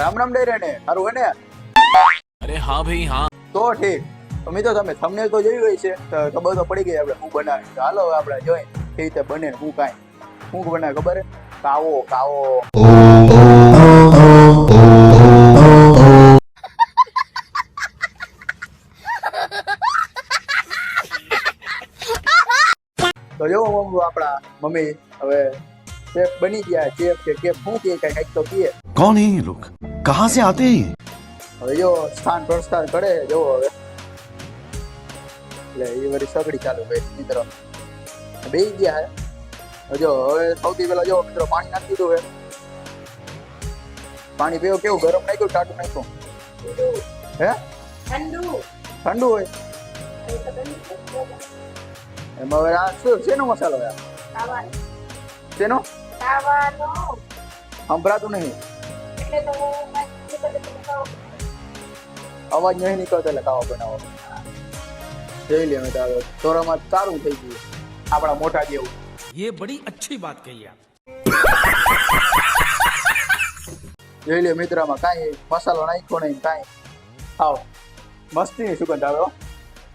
રામ રામ ડેરેને સારું હે ને? અરે હા ભાઈ હા. તો ઠીક. તો તમે થંબનેલ તો જોઈ હોય છે તો ખબર તો પડી ગઈ આપણે હું બનાવી. ચાલો આપણે જોઈ કઈ રીતે બને હું કાંઈ. હું બનાવે ખબર? હે કાવો કાવો. તો જો આપણા મમ્મી હવે ચેપ બની ગયા. ચેપ કે કેપ શું કે કઈ કંઈક તો કીએ. कौन है ये लोग कहाँ से आते हैं ये? હવે જો સ્થાન પ્રસ્થાન કરે જોવો હવે એટલે એ વળી સગડી ચાલુ ભાઈ મિત્રો બે ગયા હે જો હવે સૌથી પહેલા જો મિત્રો પાણી નાખી દીધું હે પાણી પીવું કેવું ગરમ નાખ્યું ટાટું નાખ્યું હે ઠંડુ ઠંડુ હોય એમાં હવે આ શું શેનો મસાલો હે આ? ખાવાનું શેનો ખાવાનો સંભળાતું નહીં એટલે તો હું મારી રીતે બધું ખાઉં. અવાજ નહીં નીકળતો એટલે કાવો બનાવો જોઈ લે મેં તો હવે થોડામાં સારું થઈ ગયું આપણા મોટા જેવું ये બડી अच्छी बात कही आप જોઈ લે મિત્રમાં કાંઈ મસાલો નાખ્યો નહીં કાંઈ આવ મસ્તીની સુગંધ આવે હો.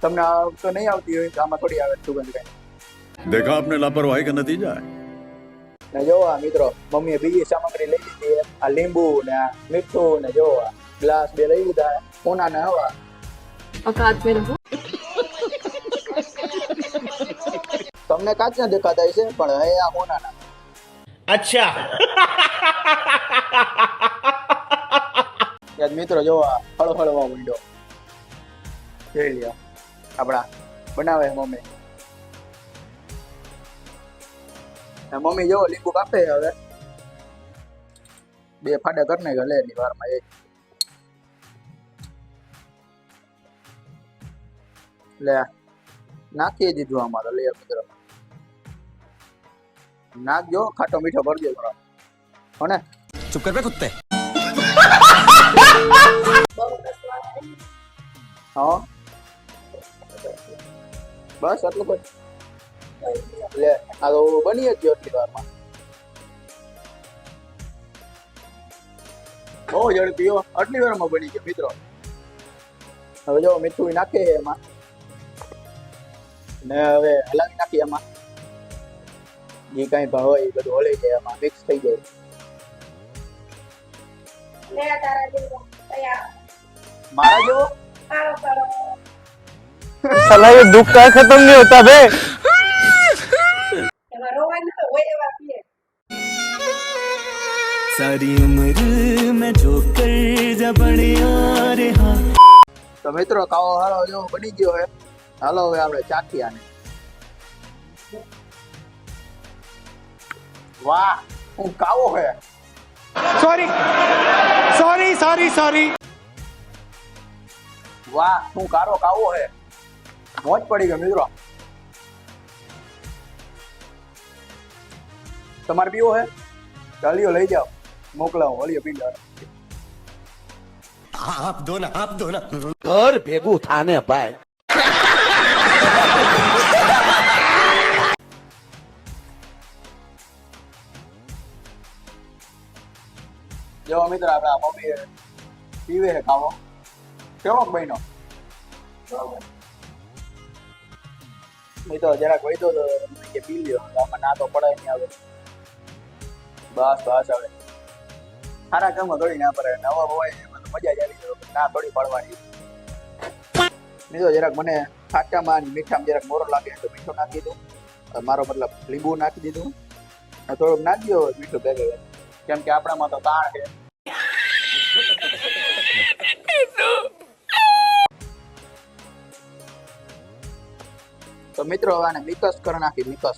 તમને આ તો નહીં આવતી હોય તો આમાં થોડી આવે સુગંધ કાંઈ देखा आपने लापरवाही का नतीजा है ને જોવા મિત્રો મમ્મીએ બીજી સામગ્રી લઈ લીધી આ લીંબુ ને આ મીઠું ને જોવા ગ્લાસ બે લઈ લીધા કોના ને તમને કાચ ના દેખાતા છે પણ હે આ કોના ના અચ્છા યાદ મિત્રો જોવા હળહળવા માંડ્યો જોઈ લ્યો આપણા બનાવે મમ્મી મમ્મી જો લીંબુ કાપે હવે. બે ફાડા કરી નાખ્યો લે ની વારમાં એક. લે નાખી દીધું અમારો લે મિત્રો નાખજો ખાટો મીઠો ભરજો થોડો. હોને ચૂપ કર બે કુત્તે. હા. બસ એટલું બસ એટલે આ તો બની જ ગયો એટલી વારમાં. બહુ ઝડપી આટલી વારમાં બની ગયો મિત્રો. હવે જો મીઠું નાખે એમાં. ને હવે હલાવી નાખીએ એમાં. જે કાંઈ ભાવ હોય એ બધું હલાઈ જાય એમાં મિક્સ થઈ જાય. મારા જેવો? સલાહ દુઃખ ખતમ નહીં હોતા ભાઈ. સારી ઉમર મેં જો કર જબણ્યા રે હા તો મિત્રો કાવો હાલો જો બની ગયો હે. હાલો હવે આપણે ચાખી આને વાહ હું કાવો હે. સોરી સોરી સોરી સોરી વાહ હું કારો કાવો હે. મોજ પડી ગયો મિત્રો. તમારે પીવો હે? ચાલ્યો લઈ જાઓ. મોકલાવો હળીએ ભીંડા આપ દો ને આપ દો ને ઘર ભેગું થાને ભાઈ જો મિત્ર આપણે આમાં બે પીવે છે કાવો કેવો બહેનો મિત્રો જરાક વહી દો કે પી લ્યો આમાં ના તો પડાય નહીં આવે બસ બસ આવે સારા કામમાં થોડી ના પડે નવા હોય તો મજા જ આવી જાય ના થોડી પડવાની. મેં તો જરાક મને ખાટામાં મીઠામાં જરાક મોરો લાગે તો મીઠો નાખી દઉં. મારો મતલબ લીંબુ નાખી દીધું. થોડુંક નાખી દો, મીઠું ભેગે કેમ કે આપણામાં તો તાણ છે. તો મિત્રો, આને મિકસ કરી નાખી, મિકસ.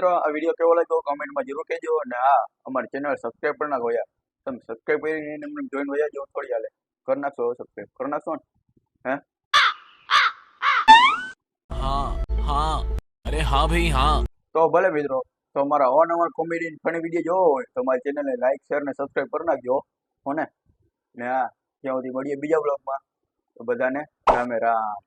મિત્રો આ વીડિયો કેવો લાગ્યો? કોમેન્ટમાં જરૂર કહેજો. અને હા અમારી ચેનલ સબસ્ક્રાઈબ પણ ના ગયા તમે સબસ્ક્રાઈબ કરીને એમને જોઈન વયા જેવું થોડી હાલે. કરી નાખશો સબસ્ક્રાઈબ કરી નાખશો ને? હે? હા હા. અરે હા ભાઈ હા. તો ભલે મિત્રો તો અમારા અવારનવાર કોમેડી ફની વીડિયો જોવો હોય તો અમારી ચેનલને લાઈક શેર ને સબસ્ક્રાઈબ કરી નાખજો. હોને ને? હા ત્યાં સુધી મળીએ બીજા બ્લોગમાં તો બધાને રામે રામ.